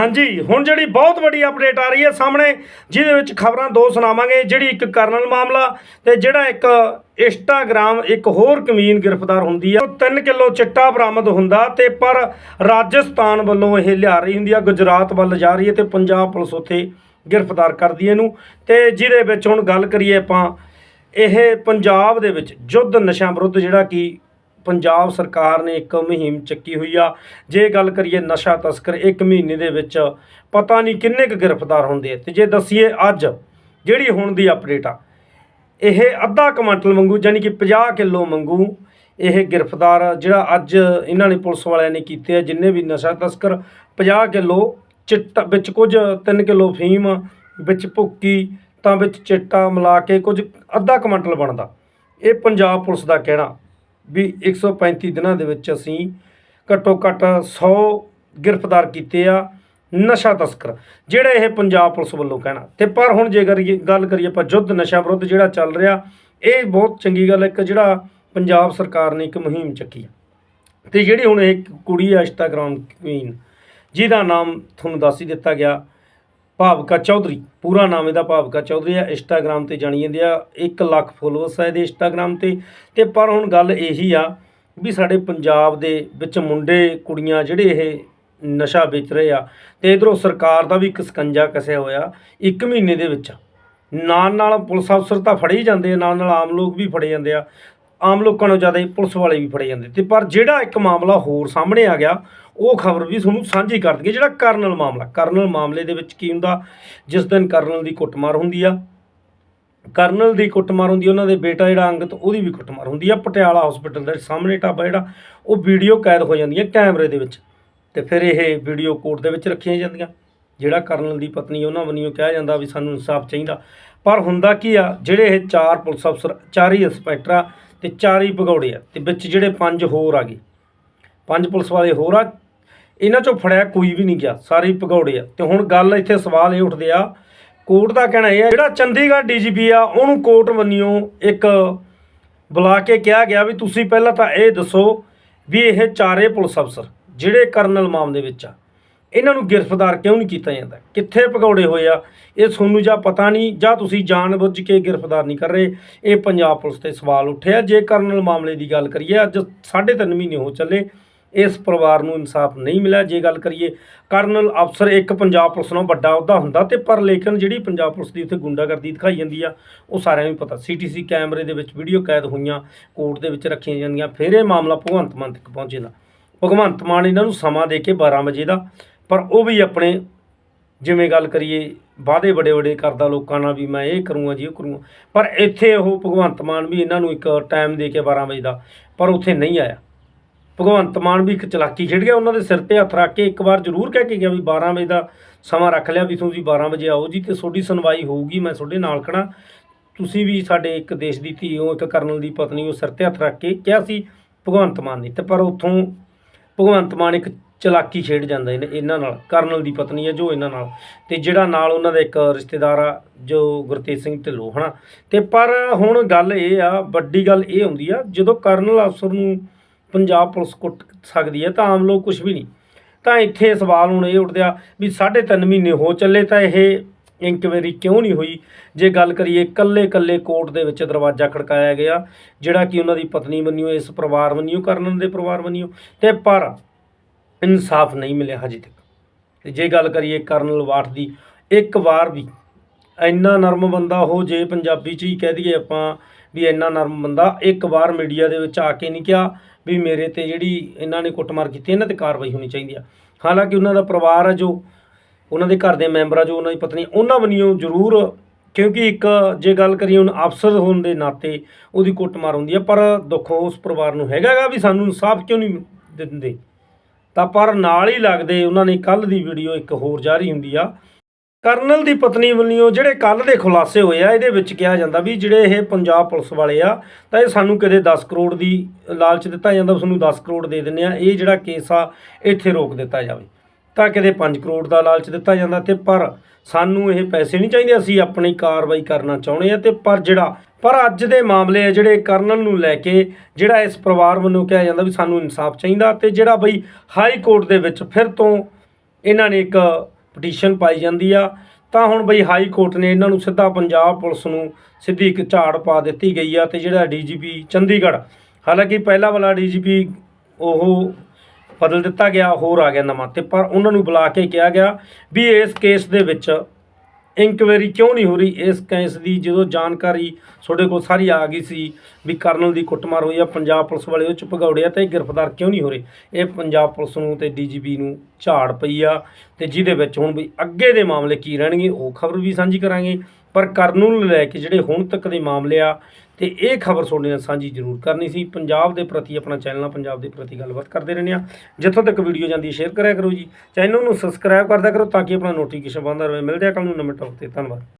ਹਾਂਜੀ, ਹੁਣ ਜਿਹੜੀ ਬਹੁਤ ਵੱਡੀ ਅਪਡੇਟ ਆ ਰਹੀ ਹੈ ਸਾਹਮਣੇ, ਜਿਹਦੇ ਵਿੱਚ ਖਬਰਾਂ ਦੋ ਸੁਣਾਵਾਂਗੇ, ਜਿਹੜੀ ਇੱਕ ਕਰਨਲ ਮਾਮਲਾ ਤੇ ਜਿਹੜਾ ਇੱਕ ਇੰਸਟਾਗ੍ਰਾਮ, ਇੱਕ ਹੋਰ ਕਮੀਨ ਗ੍ਰਿਫਤਾਰ ਹੁੰਦੀ ਆ। 3 ਕਿਲੋ ਚਿੱਟਾ ਬਰਾਮਦ ਹੁੰਦਾ ਤੇ ਪਰ ਰਾਜਸਥਾਨ ਵੱਲੋਂ ਇਹ ਲਿਆ ਰਹੀ ਹੁੰਦੀ ਆ, ਗੁਜਰਾਤ ਵੱਲ ਜਾ ਰਹੀ ਹੈ ਤੇ ਪੰਜਾਬ ਪੁਲਿਸ ਉੱਥੇ ਗ੍ਰਿਫਤਾਰ ਕਰਦੀ ਹੈ ਇਹਨੂੰ। ਤੇ ਜਿਹਦੇ ਵਿੱਚ ਹੁਣ ਗੱਲ ਕਰੀਏ ਆਪਾਂ, ਇਹ ਪੰਜਾਬ ਦੇ ਵਿੱਚ ਯੁੱਧ ਨਸ਼ਾ ਵਿਰੁੱਧ ਜਿਹੜਾ ਕਿ ਪੰਜਾਬ ਸਰਕਾਰ ਨੇ ਇੱਕ ਮੁਹਿੰਮ ਚੱਕੀ ਹੋਈ ਆ। ਜੇ ਗੱਲ ਕਰੀਏ ਨਸ਼ਾ ਤਸਕਰ, ਇੱਕ ਮਹੀਨੇ ਦੇ ਵਿੱਚ ਪਤਾ ਨਹੀਂ ਕਿੰਨੇ ਕੁ ਗ੍ਰਿਫਤਾਰ ਹੁੰਦੇ ਆ। ਤੇ ਜੇ ਦਸੀਏ ਅੱਜ ਜਿਹੜੀ ਹੁਣ ਦੀ ਅਪਡੇਟ ਆ, ਇਹ ਅੱਧਾ ਕੁਇੰਟਲ ਮੰਗੂ ਯਾਨੀ ਕਿ 50 ਕਿਲੋ ਮੰਗੂ ਇਹ ਗ੍ਰਿਫਤਾਰ ਜਿਹੜਾ ਅੱਜ ਇਹਨਾਂ ਨੇ ਪੁਲਿਸ ਵਾਲਿਆਂ ਨੇ ਕੀਤੇ ਆ, ਜਿੰਨੇ ਵੀ ਨਸ਼ਾ ਤਸਕਰ 50 ਕਿਲੋ ਚਿੱਟਾ ਵਿੱਚ ਕੁਝ 3 ਕਿਲੋ ਫੀਮ, ਵਿੱਚ ਭੁੱਕੀ, ਤਾਂ ਵਿੱਚ ਚਿੱਟਾ ਮਿਲਾ ਕੇ ਕੁਝ ਅੱਧਾ ਕੁਇੰਟਲ ਬਣਦਾ। ਇਹ ਪੰਜਾਬ ਪੁਲਿਸ ਦਾ ਕਹਿਣਾ। ਵੀ 135 ਦਿਨਾਂ ਦੇ ਵਿੱਚ ਅਸੀਂ ਘੱਟੋ ਘੱਟ 100 ਗ੍ਰਿਫਤਾਰ ਕੀਤੇ ਆ ਨਸ਼ਾ ਤਸਕਰ, ਜਿਹੜੇ ਇਹ ਪੰਜਾਬ ਪੁਲਿਸ ਵੱਲੋਂ ਕਹਿਣਾ। ਤੇ ਪਰ ਹੁਣ ਜੇ ਕਰੀਏ, ਗੱਲ ਕਰੀਏ ਆਪਾਂ ਯੁੱਧ ਨਸ਼ਾ ਵਿਰੁੱਧ ਜਿਹੜਾ ਚੱਲ ਰਿਹਾ, ਇਹ ਬਹੁਤ ਚੰਗੀ ਗੱਲ ਹੈ, ਇੱਕ ਜਿਹੜਾ ਪੰਜਾਬ ਸਰਕਾਰ ਨੇ ਇੱਕ ਮੁਹਿੰਮ ਚੱਕੀ। ਆ ਤੇ ਜਿਹੜੀ ਹੁਣ ਇਹ ਕੁੜੀ ਆ, ਇੰਸਟਾਗ੍ਰਾਮ ਕੁਈਨ ਜਿਹਦਾ ਨਾਮ ਤੁਹਾਨੂੰ ਦੱਸ ਹੀ ਦਿੱਤਾ ਗਿਆ। ਭਾਵਕਾ ਚੌਧਰੀ। ਪੂਰਾ ਨਾਮ ਇਹਦਾ ਭਾਵਕਾ ਚੌਧਰੀ ਆ। ਇੰਸਟਾਗ੍ਰਾਮ ਤੇ ਜਾਣੀ ਜਾਂਦੀ ਆ। 1 ਲੱਖ ਫੋਲੋਅਰਸ ਆ ਇਹਦੇ ਇੰਸਟਾਗ੍ਰਾਮ ਤੇ। ਤੇ ਪਰ ਹੁਣ ਗੱਲ ਇਹੀ ਆ ਵੀ ਸਾਡੇ ਪੰਜਾਬ ਦੇ ਵਿੱਚ ਮੁੰਡੇ, ਕੁੜੀਆਂ ਜਿਹੜੇ ਇਹ ਨਸ਼ਾ ਵੇਚ ਰਹੇ ਆ ਤੇ ਇਧਰੋਂ ਸਰਕਾਰ ਦਾ ਵੀ ਇੱਕ ਸਕੰਜਾ ਕਸਿਆ ਹੋਇਆ ਇੱਕ ਮਹੀਨੇ ਦੇ ਵਿੱਚ। ਨਾਲ ਨਾਲ ਪੁਲਿਸ ਅਫਸਰ ਤਾਂ ਫੜੇ ਹੀ ਜਾਂਦੇ ਆ। ਨਾਲ ਨਾਲ ਆਮ ਲੋਕ ਵੀ ਫੜੇ ਜਾਂਦੇ ਆ। ਆਮ ਲੋਕਾਂ ਨਾਲੋਂ ਜ਼ਿਆਦਾ ਹੀ ਪੁਲਿਸ ਵਾਲੇ ਵੀ ਫੜੇ ਜਾਂਦੇ ਤੇ ਪਰ ਜਿਹੜਾ ਇੱਕ ਮਾਮਲਾ ਹੋਰ ਸਾਹਮਣੇ ਆ ਗਿਆ ਉਹ ਖਬਰ ਵੀ ਤੁਹਾਨੂੰ ਸਾਂਝੀ ਕਰ ਦਈਏ ਜਿਹੜਾ ਕਰਨਲ ਮਾਮਲਾ। ਕਰਨਲ ਮਾਮਲੇ ਦੇ ਵਿੱਚ ਕੀ ਹੁੰਦਾ? ਜਿਸ ਦਿਨ ਕਰਨਲ ਦੀ ਕੁੱਟਮਾਰ ਹੁੰਦੀ ਆ ਕਰਨਲ ਦੀ ਕੁੱਟਮਾਰ ਹੁੰਦੀ ਆ, ਉਹਨਾਂ ਦੇ ਬੇਟਾ ਜਿਹੜਾ ਅੰਗਤ ਉਹਦੀ ਵੀ ਕੁੱਟਮਾਰ ਹੁੰਦੀ ਆ। ਪਟਿਆਲਾ ਹਸਪੀਟਲ ਦੇ ਸਾਹਮਣੇ ਢਾਬਾ ਜਿਹੜਾ ਉਹ ਵੀਡੀਓ ਕੈਦ ਹੋ ਜਾਂਦੀ ਹੈ ਕੈਮਰੇ ਦੇ ਵਿੱਚ ਤੇ ਫਿਰ ਇਹ ਵੀਡੀਓ ਕੋਰਟ ਦੇ ਵਿੱਚ ਰੱਖੀਆਂ ਜਾਂਦੀਆਂ। ਜਿਹੜਾ ਕਰਨਲ ਦੀ ਪਤਨੀ ਉਹਨਾਂ ਵੱਲੋਂ ਕਿਹਾ ਜਾਂਦਾ ਵੀ ਸਾਨੂੰ ਇਨਸਾਫ ਚਾਹੀਦਾ। ਪਰ ਹੁੰਦਾ ਕੀ ਆ ਜਿਹੜੇ ਇਹ ਚਾਰ ਪੁਲਿਸ ਅਫਸਰ ਚਾਰ ਹੀ ਇੰਸਪੈਕਟਰ ਆ ਤੇ ਚਾਰ ਹੀ ਭਗੌੜੇ ਆ ਤੇ ਵਿੱਚ ਜਿਹੜੇ ਪੰਜ ਹੋਰ ਆ ਗਏ। ਪੰਜ ਪੁਲਿਸ ਵਾਲੇ ਹੋਰ ਆ। ਇਹਨਾਂ ਚੋਂ ਫੜਿਆ ਕੋਈ ਵੀ ਨਹੀਂ ਗਿਆ, ਸਾਰੇ ਹੀ ਭਗੌੜੇ ਆ। ਤੇ ਹੁਣ ਗੱਲ ਇੱਥੇ ਸਵਾਲ ਇਹ ਉੱਠਦੇ ਆ, ਕੋਰਟ ਦਾ ਕਹਿਣਾ ਇਹ ਹੈ ਜਿਹੜਾ ਚੰਡੀਗੜ੍ਹ ਡੀਜੀਪੀ ਆ, ਉਹਨੂੰ ਕੋਰਟ ਵੱਲੋਂ ਇੱਕ ਬੁਲਾ ਕੇ ਕਿਹਾ ਗਿਆ ਵੀ ਤੁਸੀਂ ਪਹਿਲਾਂ ਤਾਂ ਇਹ ਦੱਸੋ ਵੀ ਇਹ ਚਾਰੇ ਪੁਲਿਸ ਅਫਸਰ, ਜਿਹੜੇ ਕਰਨਲ ਮਾਮਲੇ ਵਿੱਚ ਆ। ਇਹਨਾਂ ਨੂੰ ਗ੍ਰਿਫਤਾਰ ਕਿਉਂ ਨਹੀਂ ਕੀਤਾ ਜਾਂਦਾ? ਕਿੱਥੇ ਭਗੌੜੇ ਹੋਏ ਆ? ਇਹ ਤੁਹਾਨੂੰ ਜਾਂ ਪਤਾ ਨਹੀਂ, ਜਾਂ ਤੁਸੀਂ ਜਾਣਬੁੱਝ ਕੇ ਗ੍ਰਿਫਤਾਰ ਨਹੀਂ ਕਰ ਰਹੇ। ਇਹ ਪੰਜਾਬ ਪੁਲਿਸ ਤੇ ਸਵਾਲ ਉੱਠਿਆ। ਜੇ ਕਰਨਲ ਮਾਮਲੇ ਦੀ ਗੱਲ ਕਰੀਏ, ਅੱਜ 3.5 ਮਹੀਨੇ ਹੋ ਚੱਲੇ। ਇਸ ਪਰਿਵਾਰ ਨੂੰ ਇਨਸਾਫ ਨਹੀਂ ਮਿਲਿਆ। ਜੇ ਗੱਲ ਕਰੀਏ, ਕਰਨਲ ਅਫਸਰ ਇੱਕ ਪੰਜਾਬ ਪੁਲਿਸ ਨਾਲੋਂ ਵੱਡਾ ਅਹੁਦਾ ਹੁੰਦਾ ਤੇ ਪਰ ਲੇਕਿਨ ਜਿਹੜੀ ਪੰਜਾਬ ਪੁਲਿਸ ਦੀ ਉੱਥੇ ਗੁੰਡਾਗਰਦੀ ਦਿਖਾਈ ਜਾਂਦੀ ਆ, ਉਹ ਸਾਰਿਆਂ ਨੂੰ ਪਤਾ। ਸੀਟੀਸੀ ਕੈਮਰੇ ਦੇ ਵਿੱਚ ਵੀਡੀਓ ਕੈਦ ਹੋਈਆਂ, ਕੋਰਟ ਦੇ ਵਿੱਚ ਰੱਖੀਆਂ ਜਾਂਦੀਆਂ। ਫਿਰ ਇਹ ਮਾਮਲਾ ਭਗਵੰਤ ਮਾਨ ਤੱਕ ਪਹੁੰਚੇਦਾ ਭਗਵੰਤ ਮਾਨ ਇਹਨਾਂ ਨੂੰ ਸਮਾਂ ਦੇ ਕੇ 12 ਵਜੇ ਦਾ ਪਰ ਉਹ ਵੀ ਆਪਣੇ ਜਿਵੇਂ ਗੱਲ ਕਰੀਏ ਵਾਅਦੇ ਬੜੇ ਬੜੇ ਕਰਦਾ ਲੋਕਾਂ ਨਾਲ ਵੀ ਮੈਂ ਇਹ ਕਰੂੰਗਾ ਜੀ, ਉਹ ਕਰੂੰਗਾ। ਪਰ ਇੱਥੇ ਉਹ ਭਗਵੰਤ ਮਾਨ ਵੀ ਇਹਨਾਂ ਨੂੰ ਇੱਕ ਟਾਈਮ ਦੇ ਕੇ 12 ਵਜੇ ਦਾ, ਪਰ ਉੱਥੇ ਨਹੀਂ ਆਇਆ। ਭਗਵੰਤ ਮਾਨ ਵੀ ਇੱਕ ਚਲਾਕੀ ਖੇਡ ਗਿਆ, ਉਹਨਾਂ ਦੇ ਸਿਰ ਤੇ ਹੱਥ ਰੱਖ ਕੇ ਇੱਕ ਵਾਰ ਜ਼ਰੂਰ ਕਹਿ ਕੇ ਗਿਆ ਵੀ 12 ਵਜੇ ਦਾ ਸਮਾਂ ਰੱਖ ਲਿਆ ਵੀ ਤੁਸੀਂ 12 ਵਜੇ ਆਓ ਜੀ, ਤੇ ਤੁਹਾਡੀ ਸੁਣਵਾਈ ਹੋਊਗੀ, ਮੈਂ ਤੁਹਾਡੇ ਨਾਲ ਖੜਾ ਤੁਸੀਂ ਵੀ ਸਾਡੇ ਇੱਕ ਦੇਸ਼ ਦੀ ਧੀ ਹੋ, ਇੱਕ ਕਰਨਲ ਦੀ ਪਤਨੀ ਹੋ, ਸਿਰ ਤੇ ਹੱਥ ਰੱਖ ਕੇ ਕਿਹਾ ਸੀ ਭਗਵੰਤ ਮਾਨ ਨੇ, ਤੇ ਪਰ ਉੱਥੋਂ ਭਗਵੰਤ ਮਾਨ ਇੱਕ ਚਲਾਕੀ ਛੇੜ ਜਾਂਦੇ ਨੇ ਇਹਨਾਂ ਨਾਲ, ਕਰਨਲ ਦੀ ਪਤਨੀ ਹੈ ਜੋ ਇਹਨਾਂ ਨਾਲ। ਤੇ ਜਿਹੜਾ ਨਾਲ ਉਹਨਾਂ ਦਾ ਇੱਕ ਰਿਸ਼ਤੇਦਾਰ ਆ, ਜੋ ਗੁਰਤੇਜ ਸਿੰਘ ਢਿੱਲੋਂ, ਹਨਾ? ਤੇ ਪਰ ਹੁਣ ਗੱਲ ਇਹ ਆ, ਵੱਡੀ ਗੱਲ ਇਹ ਹੁੰਦੀ ਆ, ਜਦੋਂ ਕਰਨਲ ਅਫਸਰ ਨੂੰ ਪੰਜਾਬ ਪੁਲਿਸ ਕੁੱਟ ਸਕਦੀ ਹੈ ਤਾਂ ਆਮ ਲੋਕ ਕੁਝ ਵੀ ਨਹੀਂ। ਤਾਂ ਇੱਥੇ ਸਵਾਲ ਹੁਣ ਇਹ ਉੱਠਦੇ ਆ ਵੀ 3.5 ਮਹੀਨੇ ਹੋ ਚੱਲੇ ਤਾਂ ਇਹ ਇਨਕੁਆਇਰੀ ਕਿਉਂ ਨਹੀਂ ਹੋਈ? ਜੇ ਗੱਲ ਕਰੀਏ ਕੱਲੇ ਕੱਲੇ ਕੋਰਟ ਦੇ ਵਿੱਚ ਦਰਵਾਜ਼ਾ ਖੜਕਾਇਆ ਗਿਆ, ਜਿਹੜਾ ਕਿ ਉਹਨਾਂ ਦੀ ਪਤਨੀ ਬੰਨਿਓ ਇਸ ਪਰਿਵਾਰ ਬੰਨਿਓ ਕਰਨਲ ਦੇ ਪਰਿਵਾਰ ਬੰਨਿਓ ਤੇ ਪਰ ਇਨਸਾਫ ਨਹੀਂ ਮਿਲਿਆ ਹਜੇ ਤੱਕ। ਤੇ ਜੇ ਗੱਲ ਕਰੀਏ ਕਰਨਲ ਵਾਠ ਦੀ, ਇੱਕ ਵਾਰ ਵੀ ਇੰਨਾ ਨਰਮ ਬੰਦਾ ਉਹ ਜੇ ਪੰਜਾਬੀ ਚ ਹੀ ਕਹਿ ਦਈਏ ਆਪਾਂ ਵੀ ਇੰਨਾ ਨਰਮ ਬੰਦਾ, ਇੱਕ ਵਾਰ ਮੀਡੀਆ ਦੇ ਵਿੱਚ ਆ ਕੇ ਨਹੀਂ ਕਿਹਾ ਵੀ ਮੇਰੇ ਤੇ ਜਿਹੜੀ ਇਹਨਾਂ ਨੇ ਕੁੱਟਮਾਰ ਕੀਤੀ, ਇਹਨਾਂ ਤੇ ਕਾਰਵਾਈ ਹੋਣੀ ਚਾਹੀਦੀ ਆ। ਹਾਲਾਂਕਿ ਉਹਨਾਂ ਦਾ ਪਰਿਵਾਰ ਆ ਜੋ, ਉਹਨਾਂ ਦੇ ਘਰ ਦੇ ਮੈਂਬਰ ਆ ਜੋ, ਉਹਨਾਂ ਦੀ ਪਤਨੀ, ਉਹਨਾਂ ਵੱਲੋਂ ਜ਼ਰੂਰ, ਕਿਉਂਕਿ ਇੱਕ ਜੇ ਗੱਲ ਕਰੀਏ ਹੁਣ ਅਫਸਰ ਹੋਣ ਦੇ ਨਾਤੇ ਉਹਦੀ ਕੁੱਟਮਾਰ ਹੁੰਦੀ ਆ, ਪਰ ਦੁੱਖ ਉਸ ਪਰਿਵਾਰ ਨੂੰ ਹੈਗਾਗਾ ਵੀ ਸਾਨੂੰ ਇਨਸਾਫ ਕਿਉਂ ਨਹੀਂ ਦਿੰਦੇ? ਤਾਂ ਪਰ ਨਾਲ ਹੀ ਲੱਗਦੇ ਉਹਨਾਂ ਨੇ ਕੱਲ ਦੀ ਵੀਡੀਓ ਇੱਕ ਹੋਰ ਜਾਰੀ ਹੁੰਦੀ ਆ। ਕਰਨਲ ਦੀ ਪਤਨੀ ਵੱਲੋਂ ਜਿਹੜੇ ਕੱਲ ਦੇ ਖੁਲਾਸੇ ਹੋਏ ਆ, ਇਹਦੇ ਵਿੱਚ ਕਿਹਾ ਜਾਂਦਾ ਵੀ ਜਿਹੜੇ ਇਹ ਪੰਜਾਬ ਪੁਲਿਸ ਵਾਲੇ ਆ, ਤਾਂ ਇਹ ਸਾਨੂੰ ਕਦੇ 10 ਕਰੋੜ ਦੀ ਲਾਲਚ ਦਿੱਤਾ ਜਾਂਦਾ ਵੀ ਤੁਹਾਨੂੰ 10 ਕਰੋੜ ਦੇ ਦਿੰਨੇ ਆ। ਇਹ ਜਿਹੜਾ ਕੇਸ ਆ, ਇੱਥੇ ਰੋਕ ਦਿੱਤਾ ਜਾਵੇ। ਤਾਂ ਕਿਤੇ 5 ਕਰੋੜ ਦਾ ਲਾਲਚ ਦਿੱਤਾ ਜਾਂਦਾ ਤੇ ਪਰ ਸਾਨੂੰ ਇਹ ਪੈਸੇ ਨਹੀਂ ਚਾਹੀਦੇ, ਅਸੀਂ ਆਪਣੀ ਕਾਰਵਾਈ ਕਰਨਾ ਚਾਹੁੰਦੇ ਆ ਤੇ ਪਰ ਜਿਹੜਾ, ਪਰ ਅੱਜ ਦੇ ਮਾਮਲੇ ਆ ਜਿਹੜੇ ਕਰਨਲ ਨੂੰ ਲੈ ਕੇ, ਜਿਹੜਾ ਇਸ ਪਰਿਵਾਰ ਵੱਲੋਂ ਕਿਹਾ ਜਾਂਦਾ ਵੀ ਸਾਨੂੰ ਇਨਸਾਫ ਚਾਹੀਦਾ ਤੇ ਜਿਹੜਾ ਬਈ ਹਾਈ ਕੋਰਟ ਦੇ ਵਿੱਚ ਫਿਰ ਤੋਂ ਇਹਨਾਂ ਨੇ ਇੱਕ ਪਟੀਸ਼ਨ ਪਾਈ ਜਾਂਦੀ ਆ, ਤਾਂ ਹੁਣ ਬਈ ਹਾਈ ਕੋਰਟ ਨੇ ਇਹਨਾਂ ਨੂੰ ਸਿੱਧਾ ਪੰਜਾਬ ਪੁਲਿਸ ਨੂੰ ਸਿੱਧੀ ਇੱਕ ਝਾੜ ਪਾ ਦਿੱਤੀ ਗਈ ਆ ਤੇ ਜਿਹੜਾ ਡੀਜੀਪੀ ਚੰਡੀਗੜ੍ਹ, ਹਾਲਾਂਕਿ ਪਹਿਲਾ ਵਾਲਾ ਡੀਜੀਪੀ ਉਹ ਬਦਲ ਦਿੱਤਾ ਗਿਆ, ਹੋਰ ਆ ਗਿਆ ਨਵਾਂ ਤੇ ਪਰ ਉਹਨਾਂ ਨੂੰ ਬੁਲਾ ਕੇ ਕਿਹਾ ਗਿਆ ਵੀ ਇਸ ਕੇਸ ਦੇ ਵਿੱਚ ਇਨਕੁਆਇਰੀ ਕਿਉਂ ਨਹੀਂ ਹੋ ਰਹੀ? ਇਸ ਕੇਸ ਦੀ ਜਦੋਂ ਜਾਣਕਾਰੀ ਤੁਹਾਡੇ ਕੋਲ ਸਾਰੀ ਆ ਗਈ ਸੀ ਵੀ ਕਰਨਲ ਦੀ ਕੁੱਟਮਾਰ ਹੋਈ ਆ, ਪੰਜਾਬ ਪੁਲਿਸ ਵਾਲੇ ਉਹ ਚ ਭਗੌੜੇ ਤੇ ਇਹ ਗ੍ਰਿਫਤਾਰ ਕਿਉਂ ਨਹੀਂ ਹੋ ਰਹੇ? ਇਹ ਪੰਜਾਬ ਪੁਲਿਸ ਨੂੰ ਤੇ ਡੀਜੀਪੀ ਨੂੰ ਝਾੜ ਪਈ ਆ ਤੇ ਜਿਹਦੇ ਵਿੱਚ ਹੁਣ ਵੀ ਅੱਗੇ ਦੇ ਮਾਮਲੇ ਕੀ ਰਹਿਣਗੇ, ਉਹ ਖਬਰ ਵੀ ਸਾਂਝੀ ਕਰਾਂਗੇ। ਪਰ ਕਰਨਲ ਲੈ ਕੇ ਜਿਹੜੇ ਹੁਣ ਤੱਕ ਦੇ ਮਾਮਲੇ ਆ ਤੇ ਇਹ ਖਬਰ ਤੁਹਾਡੇ ਨਾਲ ਸਾਂਝੀ ਜ਼ਰੂਰ ਕਰਨੀ ਸੀ। ਪੰਜਾਬ ਦੇ ਪ੍ਰਤੀ ਆਪਣਾ ਚੈਨਲ ਨਾਲ ਪੰਜਾਬ ਦੇ ਪ੍ਰਤੀ ਗੱਲਬਾਤ ਕਰਦੇ ਰਹਿੰਦੇ ਆ ਜਿੱਥੋਂ ਤੱਕ ਵੀਡੀਓ ਜਾਂਦੀ ਹੈ, ਸ਼ੇਅਰ ਕਰਿਆ ਕਰੋ ਜੀ। ਚੈਨਲ ਨੂੰ ਸਬਸਕ੍ਰਾਈਬ ਕਰਦਿਆ ਕਰੋ ਤਾਂ ਕਿ ਆਪਣਾ ਨੋਟੀਫਿਕੇਸ਼ਨ ਬੰਦ ਰਹੇ। ਮਿਲਦੇ ਆ ਕੱਲ ਨੂੰ ਨਵੇਂ ਟੌਪ ਤੇ। ਧੰਨਵਾਦ।